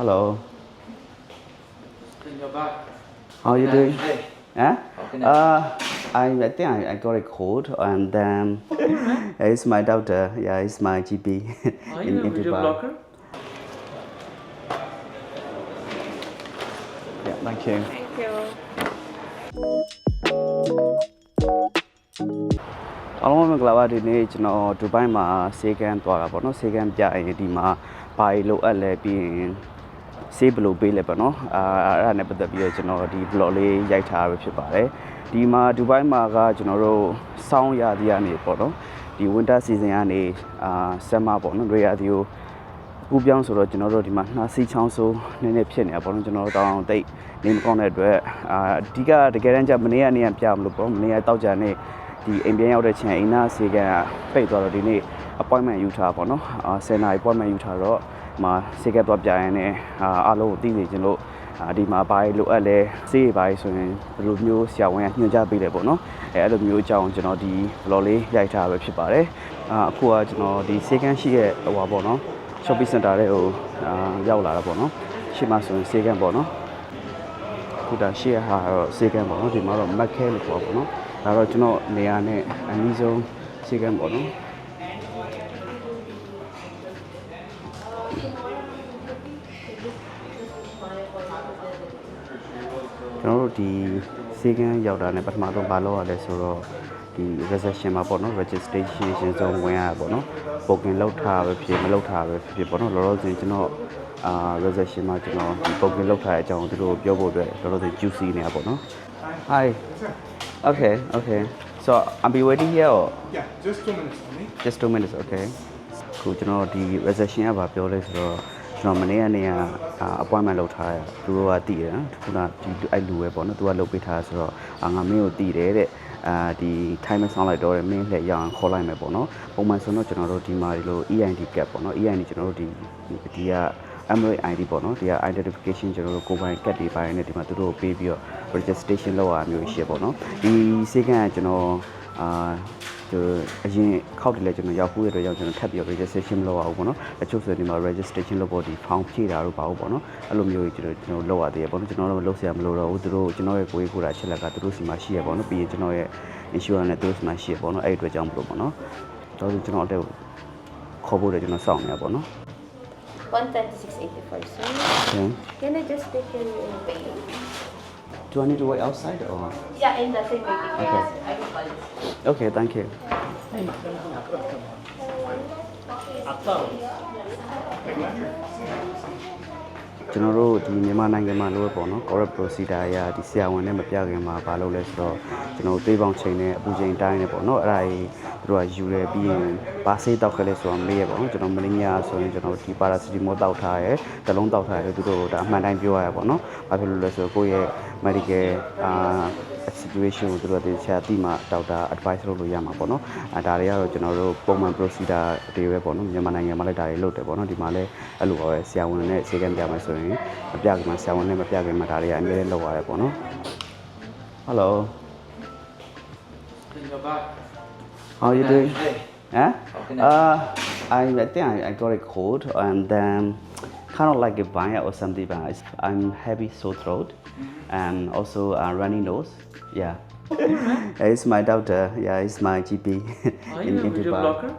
Hello. In your back. How are you doing? Hey. Huh? How can I- Uh, I, I think I, I got a cold and um, it's my doctor. Yeah, it's my GP. Are you a video Dubai. blogger? Yeah, thank you. Thank you. အားလုံးပဲမင်္ဂလာပါဒီနေ့ကျွန်တော်ဒူဘိုင်းမှာဆေးကန်းသွားတာပေါ့နော်ဆေးကန်းပြရင်ဒီမှာဘာကြီးလိုအပ်လဲပြီးရင် ဆေးဘယ်လိုပေးလဲပေါ့နော်အာအဲ့ဒါနဲ့ပတ်သက်ပြီးတော့ကျွန်တော်ဒီ blog လေးရိုက်ထားရဖြစ်ပါတယ်ဒီမှာဒူဘိုင်းမှာကကျွန်တော်တို့စောင်းရာသီကနေပေါ့နော်ဒီ winter season ကနေအာ summer ပေါ့နော်ရေရာသီကိုကူပြောင်းဆိုတော့ကျွန်တော်တို့ဒီမှာနှာစီးချောင်းဆိုးနည်းနည်းဖြစ်နေတာပေါ့နော်ကျွန်တော်တို့တောင်းတိတ်နေမကောင်းတဲ့အတွက်အာအဓိကတကယ်တမ်းကျမနေ့ကနေပြမလို့ပေါ့မနေ့ကတောက်ကြနေဒီအိမ်ပြန်ရောက်တဲ့ချိန်အိမ်နာဆေးကန်ကပိတ်သွားတော့ဒီနေ့ appointment ယူထားပါတော့အာ10နာရီ appointment ယူထားတော့ဒီ မှာဆေးကပ်သွားပြရင်လည်းအာအားလုံးကိုသိနေခြင်းလို့အာဒီမှာဘာလိုအပ်လဲဆေးတွေဘာဆိုရင်ဘယ်လိုမျိုးဆရာဝန်ကညွှန်ကြားပေးတယ်ပေါ့နော်အဲအဲ့လိုမျိုးအကြောင်းကျွန်တော်ဒီ vlog လေးရိုက်ထားပဲဖြစ်ပါတယ်အာအခုကကျွန်တော်ဒီဆေးကန်ရှိရဲ့ဟိုပါပေါ့နော် shopping center တဲ့ဟိုအာရောက်လာတာပေါ့နော်ရှေ့မှာဆိုရင်ဆေးကန်ပေါ့နော်ခုဒါရှေ့ဟာတော့စေကံပေါ့နော်ဒီမှာတော့မက်ခဲလို့ပြောပါပေါ့နော်ဒါတော့ကျွန်တော်နေရာနဲ့အနည်းဆုံးစေကံပေါ့နော်ကျွန် ဒီစေကံရောက်တာနဲ့ပထမဆုံးမလုပ်ရလဲဆိုတော့ဒီ reservation မှာပေါ့နော် registration ဆုံးဝင်ရတာပေါ့နော် booking လုပ်ထားပဲဖြစ်မလုပ်ထားပဲဖြစ်ဖြစ်ပေါ့နော်လောလောဆယ်ကျွန်တော်အာ reservation မှာကျွန်တော်ဒီ booking လုပ်ထားတဲ့အကြောင်းကိုသူတို့ပြောဖို့အတွက်လောလောဆယ် juicy နေတာပေါ့နော် Hi Okay okay so I'll be waiting here or Yeah, just two minutes only. just 2 minutes okay ခုကျွန်တော်ဒီ reservation ကဘာပြောလဲဆိုတော့ ကျွန်တော်မနေ့ကနေကအာ appointment လုပ်ထားရသူတို့ကတည်တယ်နော်ခုနဒီအဲ့လူပဲပေါ့နော်သူကလုပ်ပေးထားဆိုတော့အာငါမင်းကိုတည်တယ်တဲ့အာဒီ time ဆောင်းလိုက်တော့တယ်မင်းလှည့်ရအောင်ခေါ်လိုက်မယ်ပေါ့နော်ပုံမှန်ဆိုတော့ကျွန်တော်တို့ဒီမှာဒီလို EID card ပေါ့နော် EID ကျွန်တော်တို့ဒီဒီက Emirate ID ပေါ့နော်ဒီက identification ကျွန်တော်တို့ကိုယ်ပိုင်ကတ်တွေပိုင်းနဲ့ဒီမှာသူတို့ပေးပြီးတော့ registration လုပ်ရမျိုးရှိပေါ့နော်ဒီစေကန်းက ကျွန်တော်အာသူအရင်ခောက်တယ်လဲကျွန်တော်ရောက်ဖို့ရတဲ့ကြောင့်ကျွန်တော်ထပ်ပြီးတော့ registration မလုပ်ရဘူးပေါ့နော်အချို့ဆိုဒီမှာ registration လုပ်ဖို့ဒီ form ဖြည့်တာတို့ပါဘူးပေါ့နော်အဲ့လိုမျိုးကြီးကျွန်တော်ကျွန်တော်လုပ်ရသေးရပေါ့နော်ကျွန်တော်တို့လုပ်ဆရာမလိုတော့ဘူးသူတို့ကျွန်တော်ရဲ့ကိုယ်ကိုယ်တာချက်လက်ကသူတို့စီမှာရှိရပေါ့နော်ပြီးရင်ကျွန်တော်ရဲ့ insurance နဲ့သူတို့စီမှာရှိရပေါ့နော်အဲ့ဒီအတွက်ကြောင့်မလို့ပေါ့နော်တော့ကျွန်တော်အဲ့ခေါ်ဖို့လည်းကျွန်တော်စောင့်နေရပေါ့နော် 126.84, sir. okay Can I just take your pay? Do I need to wait outside or Yeah, in the same waiting Okay. area. I will call you. okay thank you Atta. ကျွန်တော်တို့ဒီမြန်မာနိုင်ငံမှာလို့ပေါ့နော် correct procedure အရာဒီဆရာဝန်နဲ့မပြခင်မှာဘာလုပ်လဲဆိုတော့ကျွန်တော်တို့သွေးပေါင်ချိန်နဲ့အပူချိန်တိုင်းနဲ့ပေါ့နော်အဲ့ဒါကြီးသူတို့ကယူရဲပြီးရင်ဘာဆေးတောက်ခဲ့လဲဆိုတော့မေးရပေါ့နော်ကျွန်တော်မင်းညာဆိုရင်ကျွန်တော်ဒီ paracetamol တောက်ထားရဲတစ်လုံးတောက်ထားရဲသူတို့ဒါအမှန်တိုင်းပြောရရပေါ့နော်ဘာဖြစ်လို့လဲဆိုတော့ကိုယ့်ရဲ့ medical အာ situation ကိုသူတို့တေချာတိမှဒေါက်တာ advice လုပ်လို့ရမှာပေါ့နော်အဲဒါတွေကတော့ကျွန်တော်တို့ပုံမှန် procedure တွေပဲပေါ့နော်မြန်မာနိုင်ငံမှာလည်းဒါတွေလုပ်တယ်ပေါ့နော်ဒီမှာလည်းအဲ့လိုပဲဆရာဝန်နဲ့ဆေးကမ်းပြမယ်ဆိုရင်မပြခင်မှာဆရာဝန်နဲ့မပြခင်မှာဒါတွေကအများကြီးလုပ်ရတယ်ပေါ့နော် Hello In your back. how are you doing Hey. Huh How I- uh I I think I, I got a cold and then kind of like a virus or something but it's, I'm heavy sore throat and also uh, runny nose yeah it's my doctor yeah it's my GP Are you a video Dubai. blogger?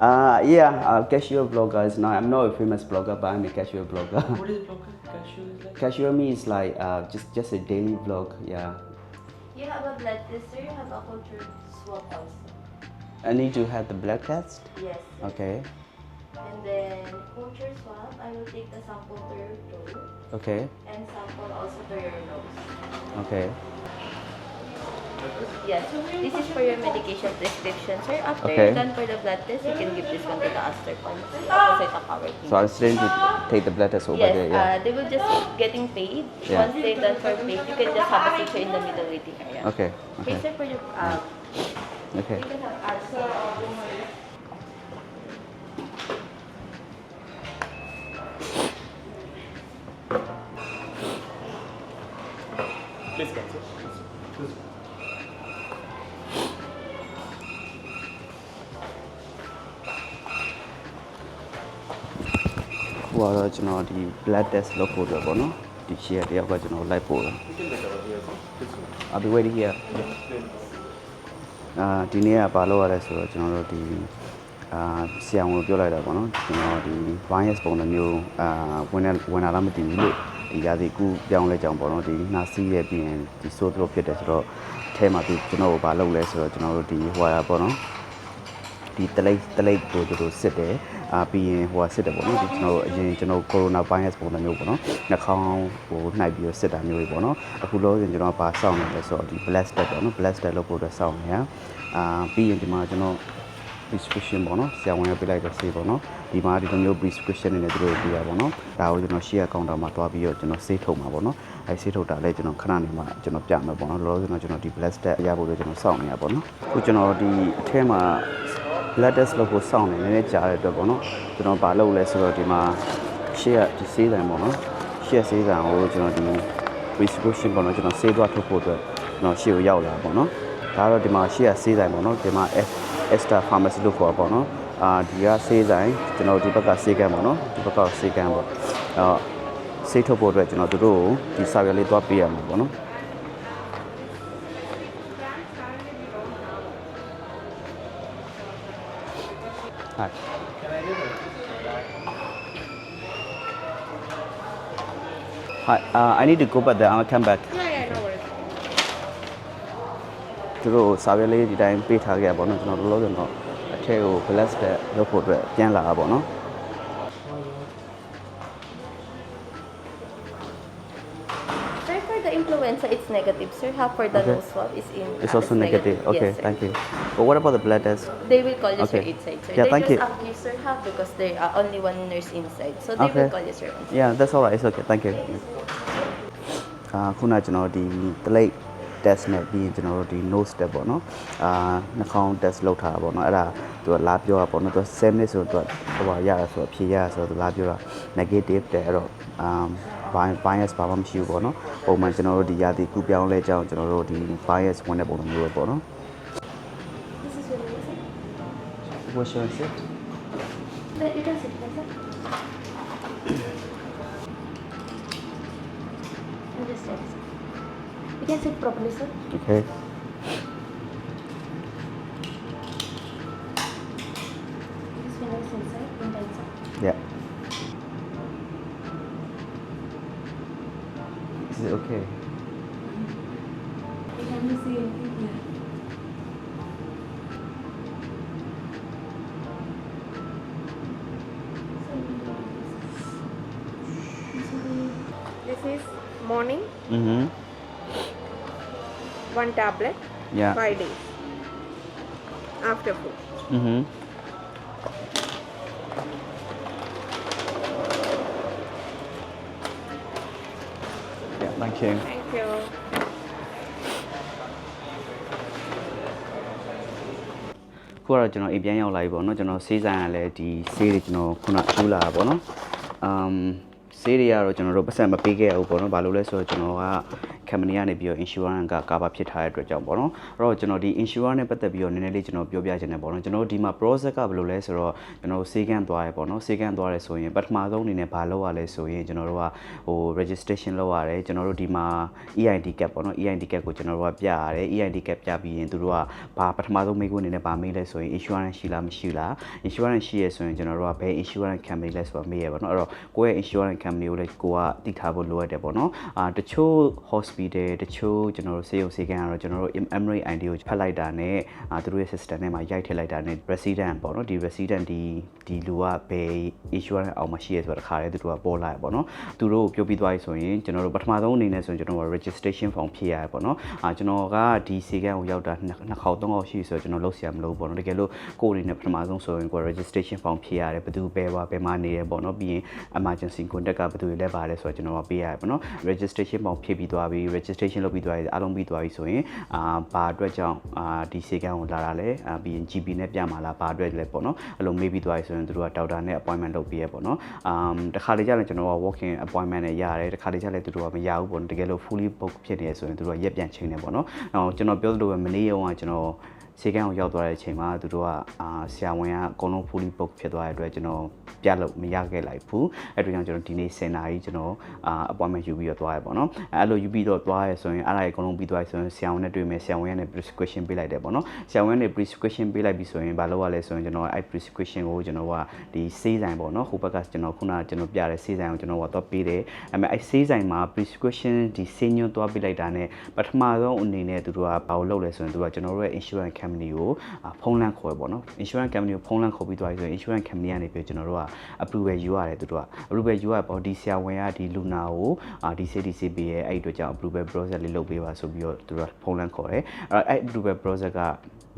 Uh, yeah, uh, casual blogger is not. I'm not a famous blogger, but I'm a casual blogger. What is blogger? Cashew is like? casual me is like uh, just just a daily vlog. Yeah, You have a blood test, sir. You have a culture swab also. I need to have the blood test. Yes. sir. Okay, And then culture swab, I will take the sample to your throat okay, and sample also to your nose. okay, Yes. This is for your medication prescription, sir. After Okay. you're done for the blood test, you can give this one to the Aster Pharmacy opposite of our clinic. So I still need to take the blood test over Yes, there. Yeah. uh, they will just getting paid. Yeah. Once they're done for paid, you can just have a picture in the middle waiting area. okay, Okay, okay, sir, for your uh, okay. you can have also. Please come, sir. ကတော့ကျွန်တော်ဒီ blood test လုပ်ဖို့အတွက်ပေါ့နော်ဒီရှေ့တယောက်ကကျွန်တော်လိုက်ဖို့တယ် You can make our here, sir. This one. I'll be waiting here Yeah. Then, အာဒီနေ့ကဘာလုပ်ရလဲဆိုတော့ကျွန်တော်တို့ဒီအာဆရာဝန်ကိုပြောလိုက်တာပေါ့နော်ကျွန်တော်ဒီ virus ပုံစံမျိုးအာဝင်နေဝင်လာလားမသိဘူးလို့ဒီရာသီကူပြောင်းလဲကြောင်ပေါ့နော်ဒီနှာစီးရပြီးရင်ဒီဆိုးသလိုဖြစ်တယ်ဆိုတော့အဲထဲမှာဒီကျွန်တော်ကိုဘာလုပ်လဲဆိုတော့ကျွန်တော်တို့ဒီဟိုဟာပေါ့နော် ဒီတလိပ်တလိပ်ကိုသူတို့စစ်တယ်အာပြီးရင်ဟိုကစစ်တယ်ပေါ့နော်ဒီကျွန်တော်တို့အရင်ကျွန်တော်ကိုရိုနာဗိုင်းရပ်စ်ပုံစံမျိုးပေါ့နော်နှာခေါင်းဟိုနှိုက်ပြီးတော့စစ်တာမျိုးတွေပေါ့နော်အခုလောဆယ်ကျွန်တော်ပါစောင့်နေတယ်ဆိုတော့ဒီ blast test ပေါ့နော် blast test လုပ်ဖို့အတွက်စောင့်နေရအာပြီးရင်ဒီမှာကျွန်တော် prescription ပေါ့နော်ဆရာဝန်ရပေးလိုက်တဲ့ဆေးပေါ့နော်ဒီမှာဒီလိုမျိုး prescription တွေနဲ့သူတို့ပြရပါတော့ဒါကိုကျွန်တော် share account မှာတွားပြီးတော့ကျွန်တော်ဆေးထုတ်မှာပေါ့နော်အဲဆေးထုတ်တာလည်းကျွန်တော်ခဏနေမှကျွန်တော်ပြမယ်ပေါ့နော်လောလောဆယ်တော့ကျွန်တော်ဒီ blast test ရဖို့အတွက်ကျွန်တော်စောင့်နေရပေါ့နော်အခုကျွန်တော်ဒီအထဲမှာ blood test လုပ်ဖို့စောင့်နေနည်းနည်းကြာတဲ့အတွက်ပေါ့နော်ကျွန်တော်ဘာလုပ်လဲဆိုတော့ဒီမှာရှေ့ကဒီဆေးတံပေါ့နော်ရှေ့ဆေးတံကိုကျွန်တော်ဒီ prescription ပေါ့နော်ကျွန်တော်ဆေးသွားထုတ်ဖို့အတွက်ကျွန်တော်ရှေ့ကိုရောက်လာပေါ့နော်ဒါကတော့ဒီမှာရှေ့ကဆေးတံပေါ့နော်ဒီမှာ extra pharmacy လို့ခေါ်တာပေါ့နော်အာဒီကဆေးဆိုင်ကျွန်တော်ဒီဘက်ကဆေးကန်းပေါ့နော်ဒီဘက်ကဆေးကန်းပေါ့အော်ဆေးထုတ်ဖို့အတွက်ကျွန်တော်တို့ကိုဒီစာရွက်လေးသွားပေးရမှာပေါ့နော် Hi. Hi, uh, I need to go back there. I'll come back. Yeah, yeah, no worries. သူတို့စာရွက်လေးဒီတိုင်းပေးထားခဲ့ရပါတော့ကျွန်တော်တို့လို့ဆိုတော့အထက်ကို blast တဲ့လုပ်ဖို့အတွက်ပြန်လာတာပေါ့နော် negative. Sir, half for the Okay. nose swab is in. It's uh, also negative. Okay, Yes, sir. thank you. But what about the blood test? They will call you sir Okay. inside, sir. Yeah, they thank just you. ask you sir half because there are only one nurse inside. So they Okay. will call you sir. Yeah, that's all right. It's okay. Thank you. အာခုနကျွန်တော်ဒီ plate test နဲ့ပြီးရင်ကျွန်တော်တို့ဒီ nose step ပေါ့နော်အာနှာခေါင်း test လုပ်ထားတာပေါ့နော်အဲ့ဒါသူကလာပြောတာပေါ့နော်သူ7 minutes ဆိုတော့ဟိုပါရရဆိုတော့ဖြေရရဆိုတော့သူလာပြောတာ negative တဲ့အဲ့တော့အာ bias ဘာမှမရှိဘူးပေါ့နော်ပုံမှန်ကျွန်တော်တို့ဒီရာသီကူပြောင်းလဲကြောင်းကျွန်တော်တို့ဒီ bias ဝင်တဲ့ပုံစံမျိုးပဲပေါ့နော် This is your name, sir. What should I say? Sir, you can sit there, sir. And just stand, sir. You can sit properly, sir. Okay. morning, Mm-hmm. one tablet, Yeah. five days. After food. Mm-hmm. Yeah, thank you. Thank you. ခုကတော့ကျွန်တော်အိမ်ပြန်ရောက်လာပြီပေါ့နော်ကျွန်တော်ဆေးဆိုင်ကလည်းဒီဆေးတွေကျွန်တော်ခုနထူးလာတာပေါ့နော်အမ် ဆေးတွေကတော့ကျွန်တော်တို့ပတ်စံမပေးခဲ့ရဘူးပေါ့နော်ဘာလို့လဲဆိုတော့ကျွန်တော်က company ကနေပြီးတော့ insurance က cover ဖြစ်ထားတဲ့အတွက်ကြောင့်ပေါ့နော်အဲ့တော့ကျွန်တော်ဒီ insurance နဲ့ပတ်သက်ပြီးတော့နည်းနည်းလေးကျွန်တော်ပြောပြချင်တယ်ပေါ့နော်ကျွန်တော်တို့ဒီမှာ process ကဘယ်လိုလဲဆိုတော့ကျွန်တော်တို့ဆေးကန်းသွားရပေါ့နော်ဆေးကန်းသွားရဲဆိုရင်ပထမဆုံးအနေနဲ့ဘာလုပ်ရလဲဆိုရင်ကျွန်တော်တို့ကဟို registration လုပ်ရတယ်ကျွန်တော်တို့ဒီမှာ EID card ပေါ့နော် EID card ကိုကျွန်တော်တို့ကပြရတယ် EID card ပြပြီးရင်သူတို့ကဘာပထမဆုံးမေးခွန်းအနေနဲ့ဘာမေးလဲဆိုရင် insurance ရှိလားမရှိလား insurance ရှိရဆိုရင်ကျွန်တော်တို့ကဘယ် insurance company လဲဆိုတာမေးရပါတော့အဲ့တော့ကိုယ့်ရဲ့ insurance company ကိုလည်းကိုကတိထားဖို့လိုအပ်တယ်ပေါ့နော်အာတချို့ hospital တချို့ကျွန်တော်တို့ဆေးရုံဆေးခန်းကတော့ကျွန်တော်တို့ Emirate ID ကိုဖတ်လိုက်တာနဲ့အာသူတို့ရဲ့ system ထဲမှာရိုက်ထည့်လိုက်တာနဲ့ resident ပေါ့နော်ဒီ resident ဒီဒီလူကဘယ် insurance အောင်မှရှိရဆိုတာတစ်ခါတည်းသူတို့ကပေါ်လာရပေါ့နော်သူတို့ကိုပြောပြီးသွားပြီဆိုရင်ကျွန်တော်တို့ပထမဆုံးအနေနဲ့ဆိုရင်ကျွန်တော်တို့ registration form ဖြည့်ရတယ်ပေါ့နော်အာကျွန်တော်ကဒီဆေးခန်းကိုရောက်တာနှစ်ခေါက်သုံးခေါက်ရှိဆိုတော့ကျွန်တော်လုပ်ဆရာမလို့ပေါ့နော်တကယ်လို့ကိုယ်အနေနဲ့ပထမဆုံးဆိုရင်ကိုယ် registration form ဖြည့်ရတယ်ဘယ်သူဘယ်ပါဘယ်မှာနေရပေါ့နော်ပြီးရင် emergency contact ကဘယ်သူတွေလဲပါတယ်ဆိုတော့ကျွန်တော်ကပေးရတယ်ပေါ့နော် registration form ဖြည့်ပြီးသွားပြီ registration လုပ်ပြီးသွားပြီအားလုံးပြီးသွားပြီဆိုရင်အာဘာအတွက်ကြောင့်အာဒီဆေးခန်းကိုလာတာလဲအာပြီးရင် GP နဲ့ပြမှာလားဘာအတွက်လဲပေါ့နော်အဲ့လိုမေးပြီးသွားပြီဆိုရင်သူတို့ကဒေါက်တာနဲ့ appointment လုပ်ပေးရပေါ့နော်အမ်တခါလေကြာရင်ကျွန်တော်က walk-in appointment နဲ့ရတယ်တခါလေကြာလည်းသူတို့ကမရဘူးပေါ့နော်တကယ်လို့ fully book ဖြစ်နေရဆိုရင်သူတို့ကရက်ပြန်ချိန်နေပေါ့နော်အော်ကျွန်တော်ပြောသလိုပဲမနေ့ရောကကျွန်တော် စေကန်းကိုရောက်သွားတဲ့အချိန်မှာသူတို့ကအာဆရာဝန်ကအကုန်လုံး fully book ဖြစ်သွားတဲ့အတွက်ကျွန်တော်ပြလို့မရခဲ့လိုက်ဘူးအဲ့ဒါကြောင့်ကျွန်တော်ဒီနေ့စင်နာကြီးကျွန်တော်အာ appointment ယူပြီးတော့သွားရပေါ့နော်အဲ့လိုယူပြီးတော့သွားရဆိုရင်အဲ့ဒါကြီးအကုန်လုံးပြီးသွားရဆိုရင်ဆရာဝန်နဲ့တွေ့မယ်ဆရာဝန်ကနေ prescription ပေးလိုက်တယ်ပေါ့နော်ဆရာဝန်ကနေ prescription ပေးလိုက်ပြီဆိုရင်ဘာလုပ်ရလဲဆိုရင်ကျွန်တော်အဲ့ prescription ကိုကျွန်တော်ကဒီဆေးဆိုင်ပေါ့နော်ဟိုဘက်ကကျွန်တော်ခုနကကျွန်တော်ပြတဲ့ဆေးဆိုင်ကိုကျွန်တော်ကတော့ပေးတယ်အဲ့မဲ့အဲ့ဆေးဆိုင်မှာ prescription ဒီဆေးညွှန်းသွားပေးလိုက်တာနဲ့ပထမဆုံးအနေနဲ့သူတို့ကဘာလို့လုပ်လဲဆိုရင်သူကကျွန်တော်တို့ရဲ့ insurance company ကိုဖုန်းလန့်ခေါ်ရပေါ့နော် insurance company ကိုဖုန်းလန့်ခေါ်ပြီးသွားပြီဆိုရင် insurance company ကနေပြီးကျွန်တော်တို့က approval ယူရတယ်သူတို့က approval ယူရပေါ့ဒီဆရာဝန်ကဒီလူနာကိုအာဒီဆေးဒီဆေးပေးရဲအဲ့ဒီအတွက်ကြောင့် approval process လေးလုပ်ပေးပါဆိုပြီးတော့သူတို့ကဖုန်းလန့်ခေါ်တယ်အဲ့အဲ့ approval process က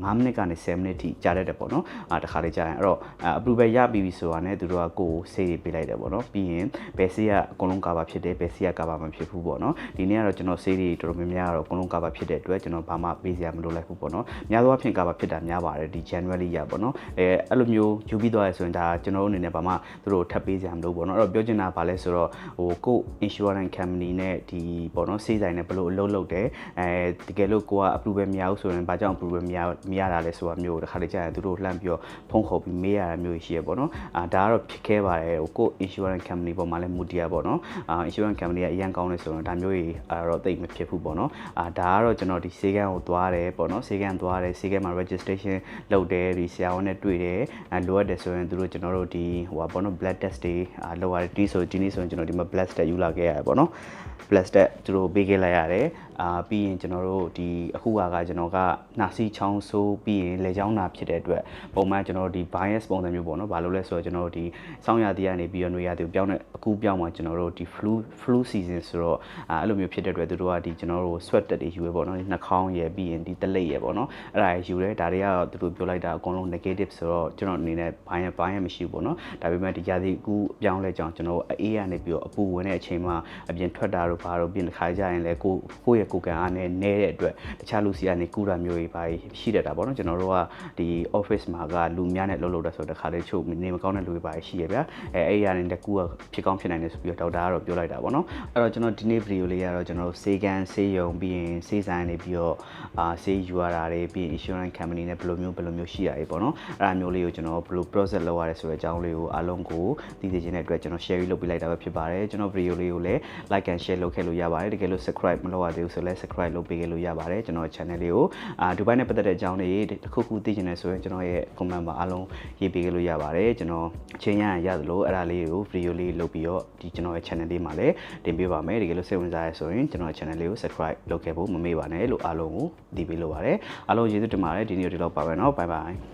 9မိနစ်ကနေ10မိနစ်ထိကြာတတ်တယ်ပေါ့နော်အာတခါလေးကြာရင်အဲ့တော့ approval ရပြီးပြီဆိုတာနဲ့သူတို့ကကိုယ်ဆေးတွေပေးလိုက်တယ်ပေါ့နော်ပြီးရင်ဘယ်ဆေးကအကုန်လုံးကာပါဖြစ်တယ်ဘယ်ဆေးကကာပါမဖြစ်ဘူးပေါ့နော်ဒီနေ့ကတော့ကျွန်တော်ဆေးတွေတော်တော်များများကတော့အကုန်လုံးကာပါဖြစ်တဲ့အတွက်ကျွန်တော်ဘာမှပေးစရာမလိုလိုက်ဘူးပေါ့နော်များသောအားဖြင့်ကာပါဖြစ်တာများပါတယ်ဒီ January ရပေါ့နော်အဲအဲ့လိုမျိုးယူပြီးသွားရဆိုရင်ဒါကျွန်တော်တို့အနေနဲ့ဘာမှသူတို့ထပ်ပေးစရာမလိုပေါ့နော်အဲ့တော့ပြောချင်တာဗာလဲဆိုတော့ဟိုကို insurance company နဲ့ဒီပေါ့နော်ဆေးဆိုင်နဲ့ဘယ်လိုအလုပ်လုပ်တယ်အဲတကယ်လို့ကိုက approval မရဘူးဆိုရင်ဘာကြောင့် approval မရမရတာလဲဆိုတာမျိုးတခါတလေကြာရင်သူတို့လှမ်းပြီးတော့ဖုန်းခေါ်ပြီးမေးရတာမျိုးရှိရပေါ့နော်အာဒါကတော့ဖြစ်ခဲ့ပါတယ်ဟိုကို insurance company ပေါ်မှာလည်းမူတည်ရပေါ့နော်အာ insurance company ကအရင်ကောင်းနေဆိုတော့ဒါမျိုးကြီးအဲ့တော့တိတ်မဖြစ်ဘူးပေါ့နော်အာဒါကတော့ကျွန်တော်ဒီဆေးကန်းကိုသွားတယ်ပေါ့နော်ဆေးကန်းသွားတယ်ဆေးကန်းမှာ registration လုပ်တယ်ဒီဆရာဝန်နဲ့တွေ့တယ်အဲလိုအပ်တယ်ဆိုရင်သူတို့ကျွန်တော်တို့ဒီဟိုပါပေါ့နော် blood test တွေအာလုပ်ရတယ်ဒီဆိုဒီနေ့ဆိုရင်ကျွန်တော်ဒီမှာ blood test ယူလာခဲ့ရတယ်ပေါ့နော် plus တက်သူတို့ပေးခဲ့လိုက်ရတယ်အာပြီးရင်ကျွန်တော်တို့ဒီအခုကကကျွန်တော်ကနှာစီးချောင်းဆိုးပြီးရင်လေချောင်းနာဖြစ်တဲ့အတွက်ပုံမှန်ကျွန်တော်တို့ဒီ bias ပုံစံမျိုးပေါ့နော်ဘာလို့လဲဆိုတော့ကျွန်တော်တို့ဒီစောင်းရည်ကနေပြီးတော့ຫນွေရည်ကိုပြောင်းတဲ့အခုပြောင်းမှာကျွန်တော်တို့ဒီ flu flu season ဆိုတော့အာအဲ့လိုမျိုးဖြစ်တဲ့အတွက်သူတို့ကဒီကျွန်တော်တို့ sweat တက်တွေယူရပေါ့နော်ဒီနှာခေါင်းရယ်ပြီးရင်ဒီတလိပ်ရယ်ပေါ့နော်အဲ့ဒါယူတယ်ဒါတွေကတော့သူတို့ပြောလိုက်တာအကုန်လုံး negative ဆိုတော့ကျွန်တော်အနေနဲ့ဘိုင်းရဘိုင်းရမရှိဘူးပေါ့နော်ဒါပေမဲ့ဒီရာသီကူအပြောင်းလဲကြောင်းကျွန်တော်တို့အေးရနေပြီးတော့အပူဝင်တဲ့အချိန်မှာအပြင်ထွက်တာတို့ဘာတို့ပြင်တစ်ခါကြရင်လည်းကိုကိုယ့်ရဲ့ကိုယ်ကံအားနဲ့နဲတဲ့အတွက်တခြားလူစီကနေကူတာမျိုးတွေပါရှိတတ်တာပေါ့နော်ကျွန်တော်တို့ကဒီ office မှာကလူများနဲ့လှုပ်လှုပ်တဲ့ဆိုတော့တခါလေးချုပ်နေမကောင်းတဲ့လူတွေပါရှိရဗျာအဲအဲ့ရနေတဲ့ကူကဖြစ်ကောင်းဖြစ်နိုင်တယ်ဆိုပြီးတော့ဒေါက်တာကတော့ပြောလိုက်တာပေါ့နော်အဲ့တော့ကျွန်တော်ဒီနေ့ဗီဒီယိုလေးကတော့ကျွန်တော်တို့စေကန်စေယုံပြီးရင်စေဆိုင်နေပြီးတော့အာစေယူရတာတွေပြီးရင် insurance company နဲ့ဘယ်လိုမျိုးဘယ်လိုမျိုးရှိရတွေပေါ့နော်အဲ့ဒါမျိုးလေးကိုကျွန်တော်ဘယ်လို process လုပ်ရတယ်ဆိုတဲ့အကြောင်းလေးကိုအားလုံးကိုသိသိချင်းတဲ့အတွက်ကျွန်တော် share လုပ်ပေးလိုက်တာပဲဖြစ်ပါတယ်ကျွန်တော်ဗီဒီယိုလေးကိုလည်း like and share လုပ်ခဲ့လို့ရပါတယ်တကယ်လို့ subscribe မလုပ်ရသေးဘူးဆိုလည်း subscribe လုပ်ပေးခဲ့လို့ရပါတယ်ကျွန်တော် channel လေးကိုအာဒူဘိုင်းနဲ့ပတ်သက်တဲ့အကြောင်းတွေတစ်ခုခုသိချင်တယ်ဆိုရင်ကျွန်တော်ရဲ့ comment မှာအားလုံးရေးပေးခဲ့လို့ရပါတယ်ကျွန်တော်အချိန်ရရရသလိုအဲ့ဒါလေးကို video လေးလုပ်ပြီးတော့ဒီကျွန်တော်ရဲ့ channel လေးမှာလည်းတင်ပေးပါမယ်တကယ်လို့စိတ်ဝင်စားရဆိုရင်ကျွန်တော်ရဲ့ channel လေးကို subscribe လုပ်ခဲ့ဖို့မမေ့ပါနဲ့လို့အားလုံးကိုသိပေးလိုပါတယ်အားလုံးကျေးဇူးတင်ပါတယ်ဒီနေ့ဒီလောက်ပါပဲเนาะ bye bye